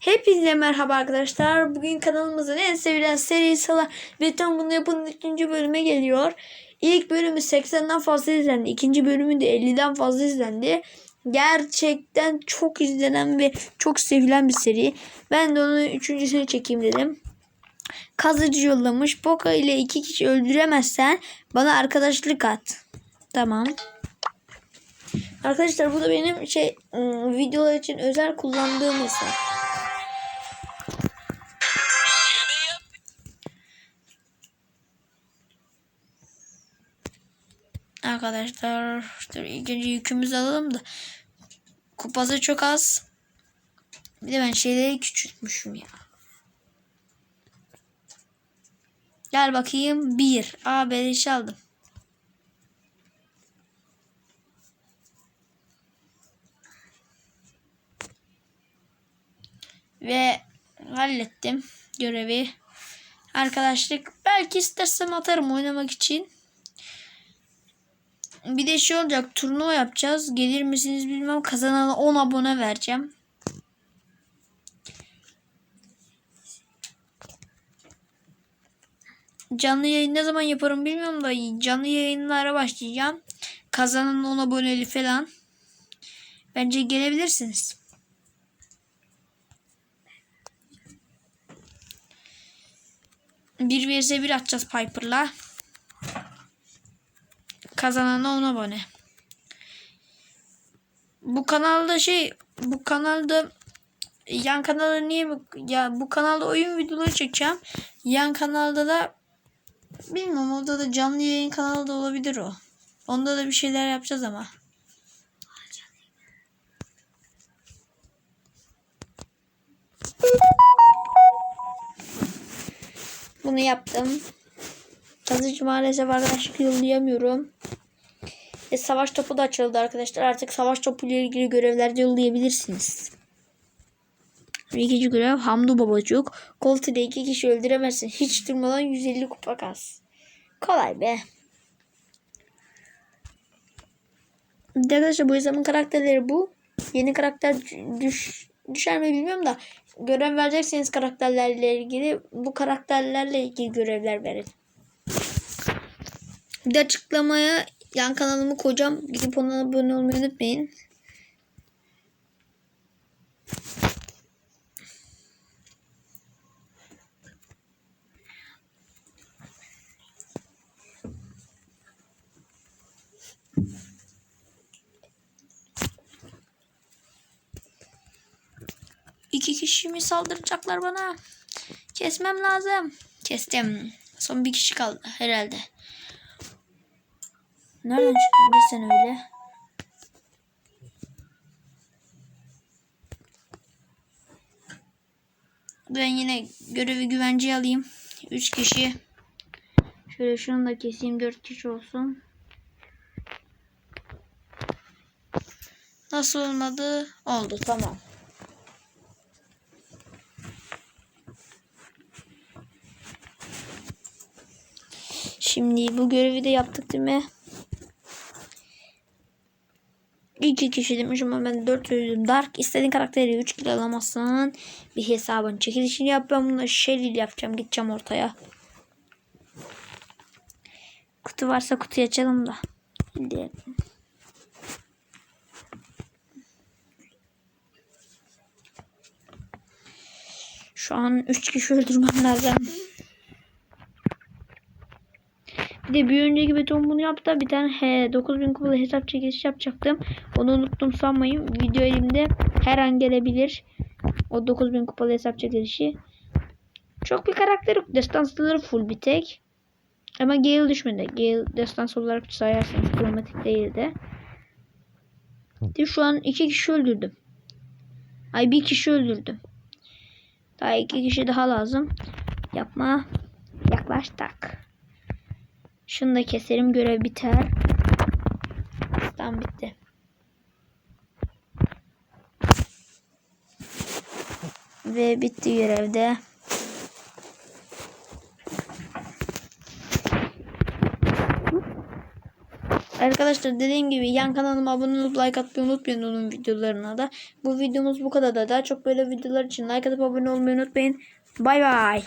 Hepinize merhaba arkadaşlar. Bugün kanalımızın en sevilen serisi olan tam bunu yapın ikinci bölüme geliyor. İlk bölümü 80'den fazla izlendi. İkinci bölümü de 50'den fazla izlendi. Gerçekten çok izlenen ve çok sevilen bir seri. Ben de onun üçüncüsünü çekeyim dedim. Kazıcı yollamış. Boka ile iki kişi öldüremezsen bana arkadaşlık at. Tamam. Arkadaşlar bu da benim şey ım, videolar için özel kullandığım hesap. Arkadaşlar dur ilk önce yükümüzü alalım da kupası çok az. Bir de ben şeyleri küçültmüşüm ya. Gel bakayım. Bir. Aa beleş aldım. Ve hallettim görevi. Arkadaşlık belki istersem atarım oynamak için. Bir de şey olacak turnuva yapacağız. Gelir misiniz bilmem. Kazanana 10 abone vereceğim. Canlı yayın ne zaman yaparım bilmiyorum da canlı yayınlara başlayacağım. Kazanan 10 aboneli falan. Bence gelebilirsiniz. Bir vs 1 atacağız Piper'la. Kazanana 10 abone. Bu kanalda şey bu kanalda yan kanalda niye ya bu kanalda oyun videoları çekeceğim. Yan kanalda da bilmiyorum orada da canlı yayın kanalı da olabilir o. Onda da bir şeyler yapacağız ama. Bunu yaptım. Kazıcı maalesef arkadaşlık yollayamıyorum. E, savaş topu da açıldı arkadaşlar. Artık savaş topu ile ilgili görevler de yollayabilirsiniz. İkinci görev Hamdu Babacık. İle iki kişi öldüremezsin. Hiç durmadan 150 kupa kas. Kolay be. Arkadaşlar bu yüzden karakterleri bu. Yeni karakter düş, düşer mi bilmiyorum da görev verecekseniz karakterlerle ilgili bu karakterlerle ilgili görevler verin. Bir de açıklamaya yan kanalımı koyacağım. Gidip ona abone olmayı unutmayın. İki kişi mi saldıracaklar bana? Kesmem lazım. Kestim. Son bir kişi kaldı herhalde. Nereden çıktın be sen öyle? Ben yine görevi güvenceye alayım. 3 kişi. Şöyle şunu da keseyim 4 kişi olsun. Nasıl olmadı? Oldu tamam. Şimdi bu görevi de yaptık değil mi? İki kişi demiş ama ben 4 söyledim. Dark istediğin karakteri 3 kill alamazsan bir hesabın çekilişini yap. Ben bunu Shelly yapacağım. Gideceğim ortaya. Kutu varsa kutuyu açalım da. Hadi. Şu an 3 kişi öldürmem lazım. Bir de bir önceki beton bunu yaptı. Bir tane he, 9000 kupalı hesap çekilişi yapacaktım. Onu unuttum sanmayın. Video elimde her an gelebilir. O 9000 kupalı hesap çekilişi. Çok bir karakter yok. Destansları full bir tek. Ama Gale düşmedi. Gale destans olarak sayarsanız kromatik değildi. De şu an iki kişi öldürdüm. Ay bir kişi öldürdüm. Daha iki kişi daha lazım. Yapma. Yaklaştık. Şunu da keserim görev biter. Tamam bitti. Ve bitti görevde. Arkadaşlar dediğim gibi yan kanalıma abone olup like atmayı unutmayın onun videolarına da. Bu videomuz bu kadar da. Daha çok böyle videolar için like atıp abone olmayı unutmayın. Bay bay.